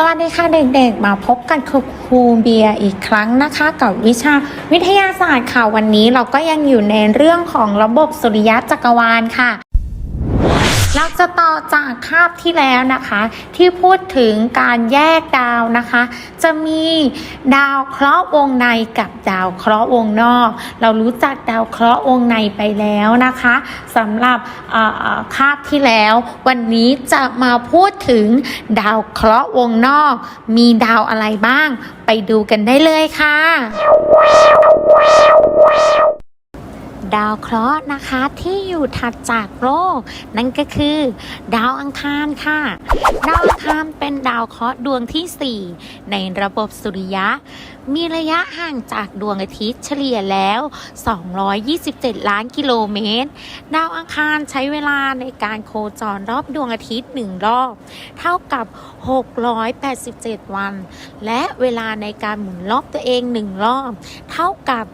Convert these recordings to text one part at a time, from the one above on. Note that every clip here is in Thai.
สวัสดีค่ะเด็กๆ มาพบกันกับครูเบียร์อีกครั้งนะคะ กับวิชาวิทยาศาสตร์ค่ะวันนี้เราก็ยังอยู่ในเรื่องของระบบสุริยะจักรวาลค่ะ เราจะต่อจากคาบที่แล้วนะคะ ที่พูดถึงการแยกดาวนะคะ จะมีดาวเคราะห์วงในกับดาวเคราะห์วงนอก เรารู้จักดาวเคราะห์วงในไปแล้วนะคะสำหรับคาบที่แล้ว วันนี้จะมาพูดถึงดาวเคราะห์วงนอก มีดาวอะไรบ้าง ไปดูกันได้เลยค่ะ ดาวเคราะห์นะคะที่อยู่ถัดจากโลก นั่นก็คือ ดาวอังคารค่ะ ดาวอังคารเป็นดาวเคราะห์ดวงที่ 4 ในระบบสุริยะ มีระยะห่างจากดวงอาทิตย์เฉลี่ยแล้ว 227 ล้านกิโลเมตร ดาวอังคารใช้เวลาในการโคจรรอบดวงอาทิตย์หนึ่งรอบ เท่ากับ 687 วัน และเวลาในการหมุนรอบตัวเองหนึ่งรอบ เท่ากับ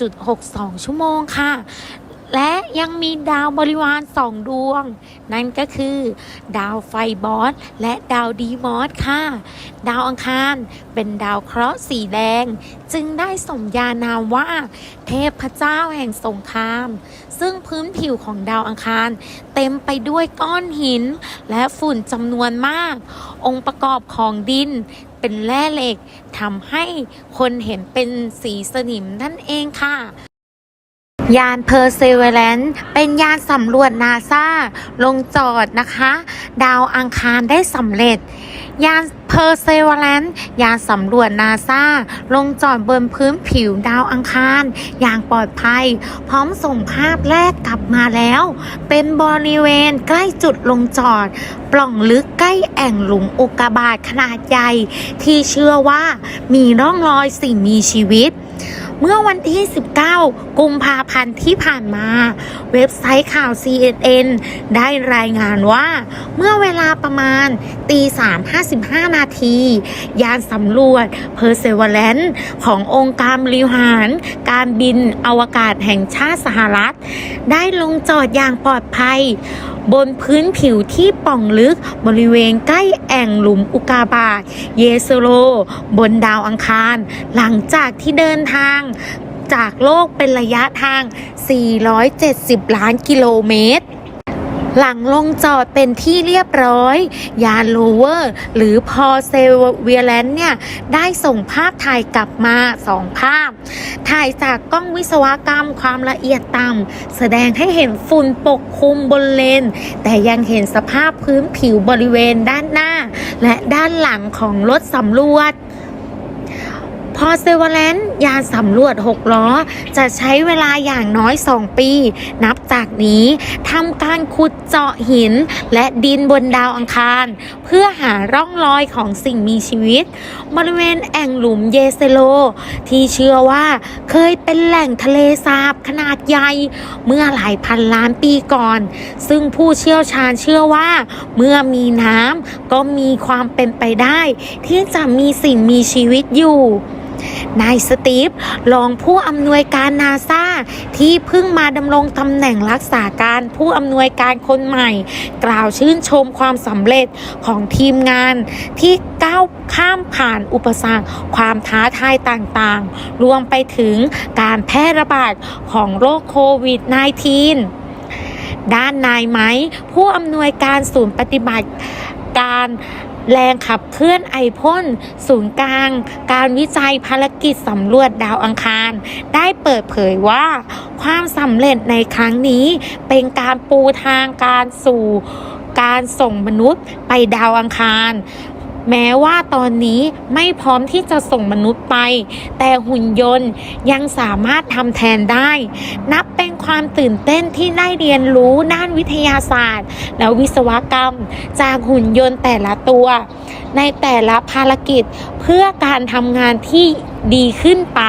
24.62 ชั่วโมงค่ะ และยังมีดาวบริวารสองดวง นั่นก็คือ ดาวไฟบอส และดาวดีมอสค่ะ ดาวอังคารเป็นดาวเคราะห์สีแดง จึงได้สมญานามว่า เทพเจ้าแห่งสงคราม ซึ่งพื้นผิวของดาวอังคาร เต็มไปด้วยก้อนหิน และฝุ่นจำนวนมาก องค์ประกอบของดินเป็นแร่เหล็กทำให้คนเห็นเป็นสีสนิมนั่นเองค่ะ ยานเพอร์เซเว a นเป็นยานสำรวจนาซาลงจอดนะคะ ดาวอังคารได้สำเร็จ ยานเพอร์เซเว a นยานสำรวจนาซาลงจอดบนพื้นผิวดาวอังคาร อย่างปลอดภัย พร้อมส่งภาพแรกกลับมาแล้ว เป็นบริเวณใกล้จุดลงจอด ปล่องลึกใกล้แอ่งหลุมอุกกาบาตขนาดใหญ่ ที่เชื่อว่ามีร่องรอยสิ่งมีชีวิต เมื่อวันที่ 19 กุมภาพันธ์ที่ผ่านมา เว็บไซต์ข่าว CNN ได้รายงานว่า เมื่อเวลาประมาณตี3.55 นาที ยานสำรวจ Perseverance ขององค์การบริหาร การบินอวกาศแห่งชาติสหรัฐ ได้ลงจอดอย่างปลอดภัย บนพื้นผิวที่ป่องลึกบริเวณใกล้แอ่งหลุมอุกาบาตเยโซโลบนดาวอังคาร หลังจากที่เดินทางจากโลกเป็นระยะทาง 470 ล้านกิโลเมตร หลังลงจอดเป็นที่เรียบร้อย ยานโลเวอร์ หรือพอเซเวียแลนเนี่ย ได้ส่งภาพถ่ายกลับมาสองภาพ ถ่ายจากกล้องวิศวกรรมความละเอียดต่ำแสดงให้เห็นฝุ่นปกคลุมบนเลน แต่ยังเห็นสภาพพื้นผิวบริเวณด้านหน้า และด้านหลังของรถสำรวจ อเซเว r ลนยานสำรวจ 6 ล้อ จะใช้เวลาอย่างน้อย 2 ปี นับจากนี้ทำการขุดเจาะหิน และดินบนดาวอังคาร เพื่อหาร่องรอยของสิ่งมีชีวิต บริเวณแอ่งหลุมเยเซโล ที่เชื่อว่าเคยเป็นแหล่งทะเลสาบขนาดใหญ่ เมื่อหลายพันล้านปีก่อน ซึ่งผู้เชี่ยวชาญเชื่อว่า เมื่อมีน้ำก็มีความเป็นไปได้ ที่จะมีสิ่งมีชีวิตอยู่ นายสตีฟรองผู้อำนวยการนาซาที่เพิ่งมาดำรงตำแหน่งรักษาการผู้อำนวยการคนใหม่ กล่าวชื่นชมความสำเร็จของทีมงานที่ก้าวข้ามผ่านอุปสรรค ความท้าทายต่างๆ รวมไปถึงการแพร่ระบาดของโรคโควิด -19 ด้านนายไหม ผู้อำนวยการศูนย์ปฏิบัติการ แรงขับเคลื่อนไอพ่นศูนย์กลาง การวิจัยภารกิจสำรวจดาวอังคาร ได้เปิดเผยว่า ความสำเร็จในครั้งนี้เป็นการปูทางการสู่การส่งมนุษย์ไปดาวอังคาร แม้ว่าตอนนี้ไม่พร้อมที่จะส่งมนุษย์ไป แต่หุ่นยนต์ยังสามารถทำแทนได้ นับเป็นความตื่นเต้นที่ได้เรียนรู้ด้านวิทยาศาสตร์ และวิศวกรรม จากหุ่นยนต์แต่ละตัว ในแต่ละภารกิจเพื่อการทำงานที่ดีขึ้นไป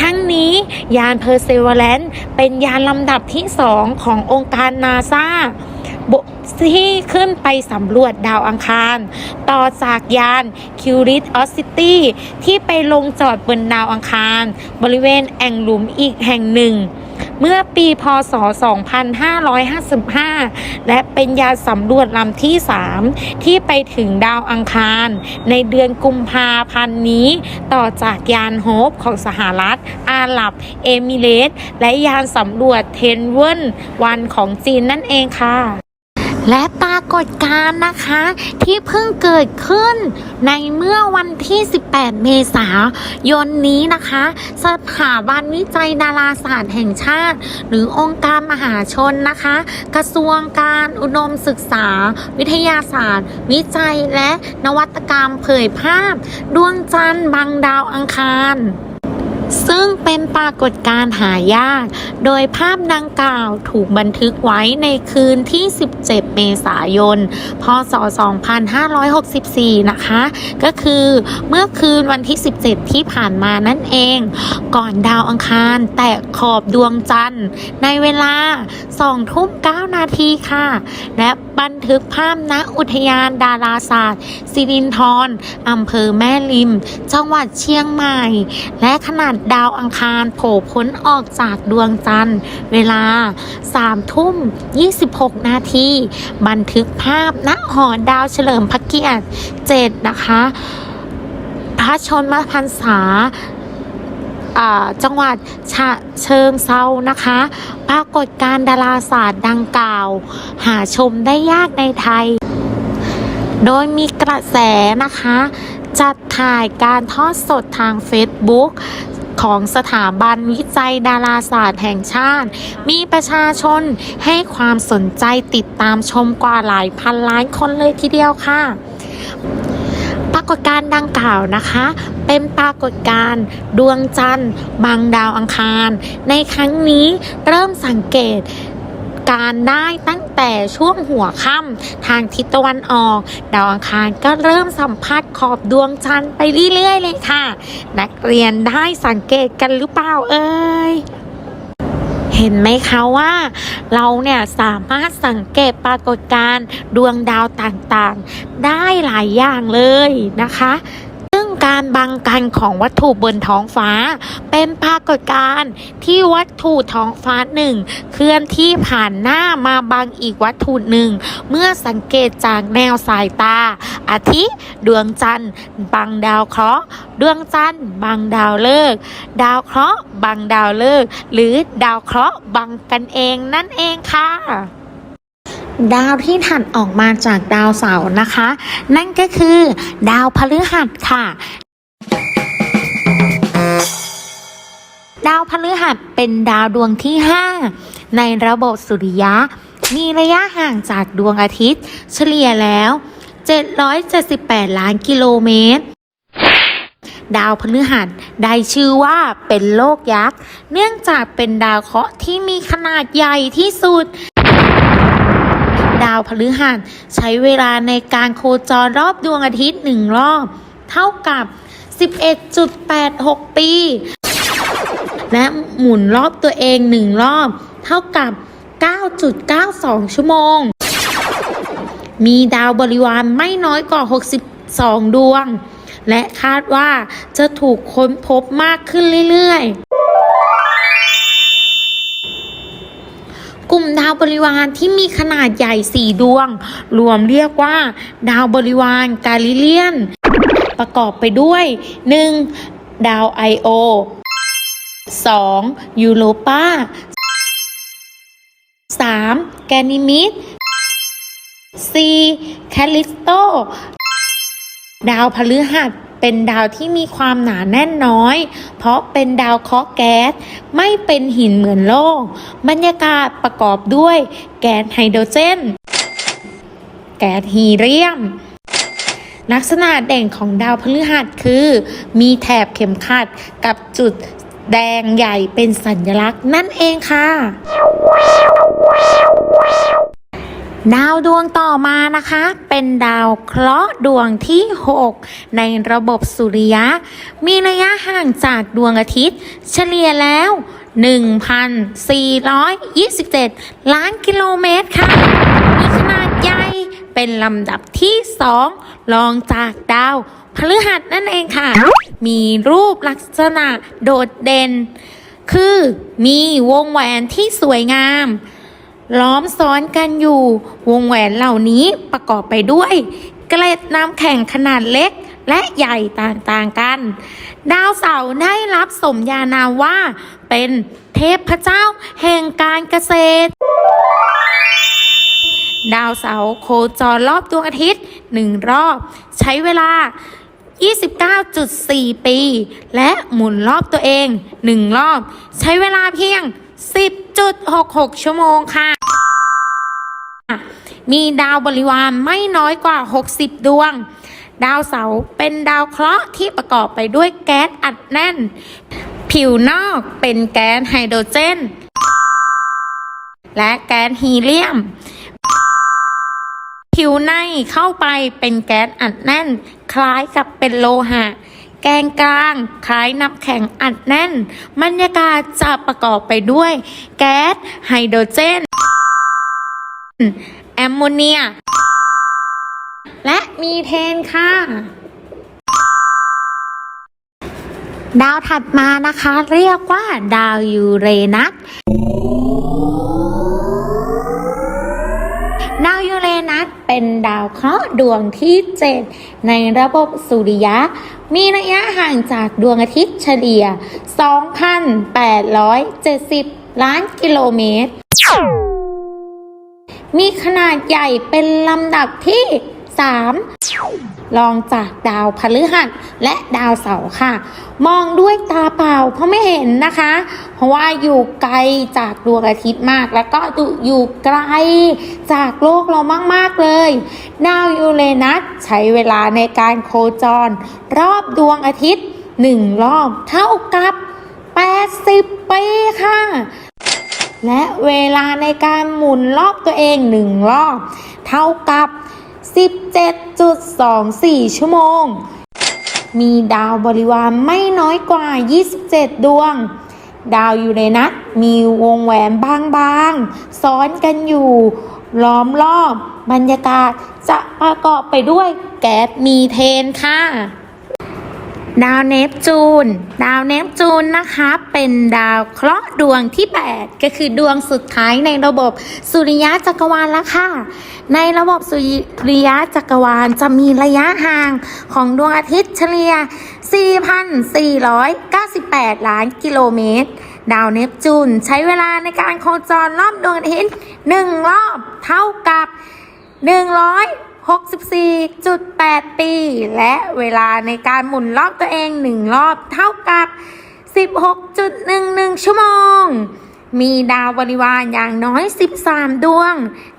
ทั้งนี้ยานเพอร์เซเวเลนเป็นยานลำดับที่สองขององค์การนาซาบ ที่ขึ้นไปสำรวจดาวอังคาร ต่อจากยาน Curiosity ที่ไปลงจอดบนดาวอังคาร บริเวณแอ่งหลุมอีกแห่งหนึ่ง เมื่อปีพศ 2555 และเป็นยานสำรวจลำที่ 3 ที่ไปถึงดาวอังคาร ในเดือนกุมภาพันธ์นี้ ต่อจากยานโฮปของสหรัฐ อาหรับ เอมิเรตส์และยานสำรวจเทนเวิลวันของจีนนั่นเองค่ะ และปรากฏการณ์นะคะ ที่เพิ่งเกิดขึ้นในเมื่อวันที่ 18 เมษายนนี้นะคะ สถาบันวิจัยดาราศาสตร์แห่งชาติ หรือองค์การมหาชนนะคะ กระทรวงการอุดมศึกษา วิทยาศาสตร์ วิจัยและนวัตกรรมเผยภาพ ดวงจันทร์บังดาวอังคาร ซึ่งเป็นปรากฏการณ์หายาก โดยภาพดังกล่าวถูกบันทึกไว้ในคืนที่ 17 เมษายน พศ 2564 นะคะ ก็คือเมื่อคืนวันที่ 17 ที่ผ่านมานั่นเอง ก่อนดาวอังคารแตะขอบดวงจันทร์ ในเวลา 2 ทุ่ม 9 นาทีค่ะ และบันทึกภาพณอุทยานดาราศาสตร์ สิรินธรอำเภอแม่ริม จังหวัดเชียงใหม่ และขนาดดาวาวอังคารโผล่พ้นออกจากดวงจันทร์ เวลา3ทุ่ม 26 นาที บันทึกภาพณหอดาวเฉลิมพระเกียรติ7นะคะ พระชนมพรรษาจังหวัดฉะเชิงเซานะคะ ปรากฏการดาราศาสตร์ดังกล่าว หาชมได้ยากในไทย โดยมีกระแสนะคะ จัดถ่ายการทอดสดทาง Facebook ของสถาบันวิจัยดาราศาสตร์แห่งชาติ มีประชาชนให้ความสนใจติดตามชมกว่าหลายพันล้านคนเลยทีเดียวค่ะ ปรากฏการณ์ดังกล่าวนะคะ เป็นปรากฏการณ์ดวงจันทร์บางดาวอังคาร ในครั้งนี้เริ่มสังเกต การได้ตั้งแต่ช่วงหัวค่ำทางทิศตะวันออกดาวอังคารก็เริ่มสัมผัสขอบดวงจันทร์ไปเรื่อยๆเลยค่ะ นักเรียนได้สังเกตกันหรือเปล่าเอ่ยเห็นไหมคะว่าเราเนี่ยสามารถสังเกตปรากฏการณ์ดวงดาวต่างๆ ได้หลายอย่างเลยนะคะ การบังกันของวัตถุบนท้องฟ้า เป็นปรากฏการณ์ที่วัตถุท้องฟ้าหนึ่งเคลื่อนที่ผ่านหน้ามาบังอีกวัตถุหนึ่ง เมื่อสังเกตจากแนวสายตา อาทิดวงจันทร์บังดาวเคราะห์ดวงจันทร์บังดาวฤกษ์ดาวเคราะห์บังดาวฤกษ์หรือดาวเคราะห์บังกันเองนั่นเองค่ะ ดาวที่ถัดออกมาจากดาวเสาร์นะคะ นั่นก็คือดาวพฤหัสค่ะดาวพฤหัสเป็นดาวดวงที่ 5 ในระบบสุริยะ มีระยะห่างจากดวงอาทิตย์ เฉลี่ยแล้ว 778 ล้านกิโลเมตร ดาวพฤหัสได้ชื่อว่าเป็นโลกยักษ์ เนื่องจากเป็นดาวเคราะห์ที่มีขนาดใหญ่ที่สุด ดาวพฤหัสใช้เวลาในการโคจรรอบดวงอาทิตย์หนึ่งรอบ เท่ากับ 11.86 ปี และหมุนรอบตัวเองหนึ่งรอบ เท่ากับ 9.92 ชั่วโมง มีดาวบริวารไม่น้อยกว่า 62 ดวง และคาดว่าจะถูกค้นพบมากขึ้นเรื่อยๆ กลุ่มดาวบริวารที่มีขนาดใหญ่4ดวง รวมเรียกว่า ดาวบริวารกาลิเลียน ประกอบไปด้วย 1. ดาวไอโอ 2. ยูโรปา 3. แกนิมิด 4. แคลิสโต ดาวพฤหัส เป็นดาวที่มีความหนาแน่นน้อย เพราะเป็นดาวเคราะห์แก๊ส ไม่เป็นหินเหมือนโลก บรรยากาศประกอบด้วยแก๊สไฮโดรเจน แก๊สฮีเลียมลักษณะเด่นของดาวพฤหัสคือ มีแถบเข็มขัดกับจุดแดงใหญ่เป็นสัญลักษณ์นั่นเองค่ะ ดาวดวงต่อมานะคะ เป็นดาวเคราะห์ดวงที่ 6 ในระบบสุริยะ มีระยะห่างจากดวงอาทิตย์ เฉลี่ยแล้ว 1,427 ล้านกิโลเมตรค่ะ มีขนาดใหญ่เป็นลำดับที่ 2 รองจากดาวพฤหัสนั่นเองค่ะ มีรูปลักษณะโดดเด่น คือมีวงแหวนที่สวยงาม ล้อมซ้อนกันอยู่ วงแหวนเหล่านี้ประกอบไปด้วยเกล็ดน้ำแข็งขนาดเล็กและใหญ่ต่างๆกัน ดาวเสาร์ได้รับสมญานามว่า เป็นเทพเจ้าแห่งการเกษตร ดาวเสาร์โคจรรอบดวงอาทิตย์หนึ่งรอบ ใช้เวลา 29.4 ปี และหมุนรอบตัวเองหนึ่งรอบ ใช้เวลาเพียง 10.66 ชั่วโมงค่ะ มีดาวบริวารไม่น้อยกว่า 60 ดวง ดาวเสาเป็นดาวเคราะห์ที่ประกอบไปด้วยแก๊สอัดแน่น ผิวนอกเป็นแก๊สไฮโดรเจน และแก๊สฮีเลียม ผิวในเข้าไปเป็นแก๊สอัดแน่น คล้ายกับเป็นโลหะ แกนกลางคล้ายน้ำแข็งอัดแน่น บรรยากาศจะประกอบไปด้วย แก๊สไฮโดรเจน แอมโมเนีย และมีเทนค่ะดาวถัดมานะคะ เรียกว่าดาวยูเรนัส ดาวยูเรนัสเป็นดาวเคราะห์ดวงที่ 7 ในระบบสุริยะ มีระยะห่างจากดวงอาทิตย์เฉลี่ย 2,870 ล้านกิโลเมตร มีขนาดใหญ่เป็นลำดับที่ 3รองจากดาวพฤหัสและดาวเสาร์ค่ะ มองด้วยตาเปล่าเพราะไม่เห็นนะคะ เพราะว่าอยู่ไกลจากดวงอาทิตย์มาก แล้วก็อยู่ไกลจากโลกเรามาก ๆ เลย ดาวยูเรนัสใช้เวลาในการโคจร รอบดวงอาทิตย์หนึ่งรอบเท่ากับ 80 ปีค่ะและเวลาในการหมุนรอบตัวเองหนึ่งรอบ เท่ากับ 17.24 ชั่วโมง มีดาวบริวารไม่น้อยกว่า 27 ดวง ดาวอยู่ในัสมีวงแหวนบางๆ ซ้อนกันอยู่ ล้อมรอบบรรยากาศจะประกอบไปด้วยแก๊สมีเทนค่ะ ดาวเนปจูน ดาวเนปจูนนะคะ เป็นดาวเคราะห์ดวงที่ 8 ก็คือดวงสุดท้ายในระบบสุริยะจักรวาลแล้วค่ะ ในระบบสุริยะจักรวาลจะมีระยะห่างของดวงอาทิตย์เฉลี่ย 4,498 ล้านกิโลเมตร ดาวเนปจูนใช้เวลาในการโคจรรอบดวงอาทิตย์หนึ่งรอบเท่ากับ 100 64.8 ปี และเวลาในการหมุนรอบตัวเองหนึ่งรอบเท่ากับ 16.11 ชั่วโมง มีดาวบริวารอย่างน้อย 13 ดวง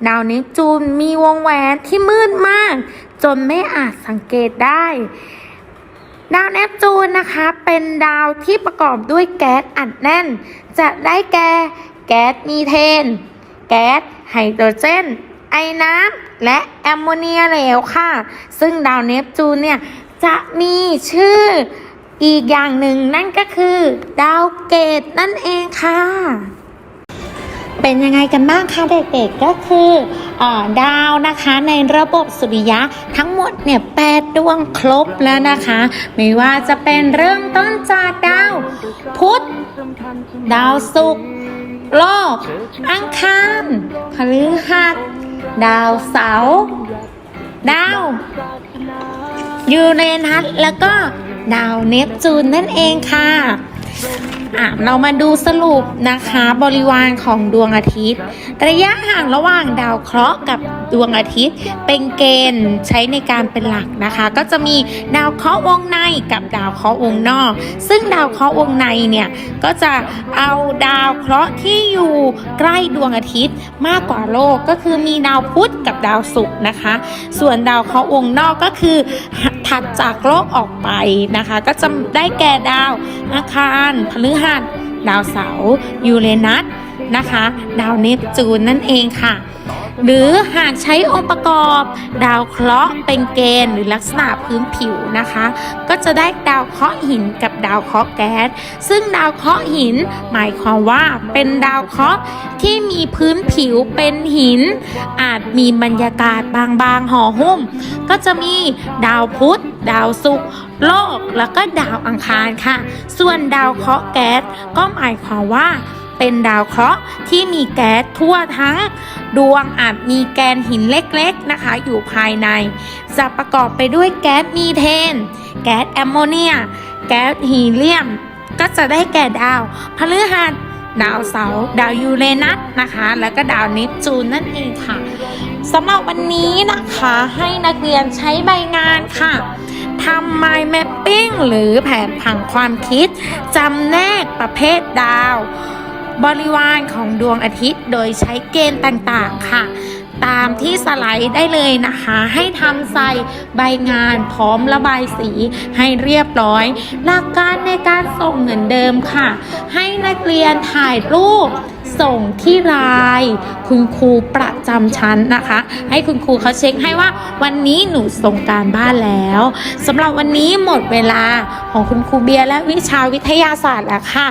ดาวเนปจูนมีวงแหวนที่มืดมาก จนไม่อาจสังเกตได้ ดาวเนปจูนนะคะเป็นดาวที่ประกอบด้วยแก๊สอัดแน่น จะได้แก่ แก๊สมีเทน แก๊สไฮโดรเจน ไอน้ำและแอมโมเนียเหลวค่ะ ซึ่งดาวเนปจูนเนี่ยจะมีชื่ออีกอย่างหนึ่งนั่นก็คือดาวเกตนั่นเองค่ะ เป็นยังไงกันบ้างคะเด็กๆก็คืออาดาวนะคะในระบบสุริยะทั้งหมดเนี่ยแปดดวงครบแล้วนะคะ ไม่ว่าจะเป็นเริ่มต้นจากดาว พุธดาวศุกร์โลก อังคารพฤหัส ดาวเสาร์ดาวยูเรนัสแล้วก็ดาวเนปจูนนั่นเองค่ะ อะเรามาดูสรุปนะคะบริวารของดวงอาทิตย์ ระยะห่างระหว่างดาวเคราะห์กับดวงอาทิตย์ เป็นเกณฑ์ใช้ในการเป็นหลักนะคะ ก็จะมีดาวเคราะห์วงในกับดาวเคราะห์วงนอก ซึ่งดาวเคราะห์วงในเนี่ยก็จะเอาดาวเคราะห์ที่อยู่ใกล้ดวงอาทิตย์มากกว่าโลกก็คือมีดาวพุธกับดาวศุกร์นะคะ ส่วนดาวเคราะห์วงนอกก็คือถัดจากโลกออกไปนะคะ ก็จะได้แก่ดาวอังคารานพฤหัส ดาวเสาร์ยูเรนัส นะคะ ดาวเนปจูนนั่นเองค่ะ หรือหากใช้องค์ประกอบ ดาวเคราะห์เป็นเกณฑ์หรือลักษณะพื้นผิวนะคะ ก็จะได้ดาวเคราะห์หินกับดาวเคราะห์แก๊ส ซึ่งดาวเคราะห์หิน หมายความว่าเป็นดาวเคราะห์ที่มีพื้นผิวเป็นหิน อาจมีบรรยากาศบางๆห่อหุ้ม ก็จะมีดาวพุธดาวศุกร์โลกแล้วก็ดาวอังคารค่ะ ส่วนดาวเคราะห์แก๊สก็หมายความว่า เป็นดาวเคราะห์ที่มีแก๊สทั่วทั้ง ดวงอาจมีแกนหินเล็กๆนะคะ อยู่ภายใน จะประกอบไปด้วยแก๊สมีเทน แก๊สแอมโมเนีย แก๊สฮีเลียม ก็จะได้แก่ดาวพฤหัสดาวเสาร์ดาวยูเรนัสนะคะ แล้วก็ดาวเนปจูนนั่นเองค่ะสำหรับวันนี้นะคะให้นักเรียนใช้ใบงานค่ะทำ mind mapping หรือแผนผังความคิดจำแนกประเภทดาว บริวารของดวงอาทิตย์โดยใช้เกณฑ์ต่างๆค่ะ ตามที่สไลด์ได้เลยนะคะ ให้ทำใส่ใบงานพร้อมระบายสีให้เรียบร้อย หลักการในการส่งเหมือนเดิมค่ะ ให้นักเรียนถ่ายรูปส่งที่ไลน์คุณครูประจำชั้นนะคะ ให้คุณครูเขาเช็คให้ว่าวันนี้หนูส่งการบ้านแล้วสำหรับวันนี้หมดเวลาของคุณครูเบียร์และวิชาวิทยาศาสตร์แล้วค่ะ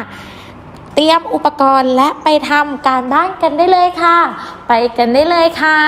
เตรียมอุปกรณ์และไปทำการบ้านกันได้เลยค่ะ ไปกันได้เลยค่ะ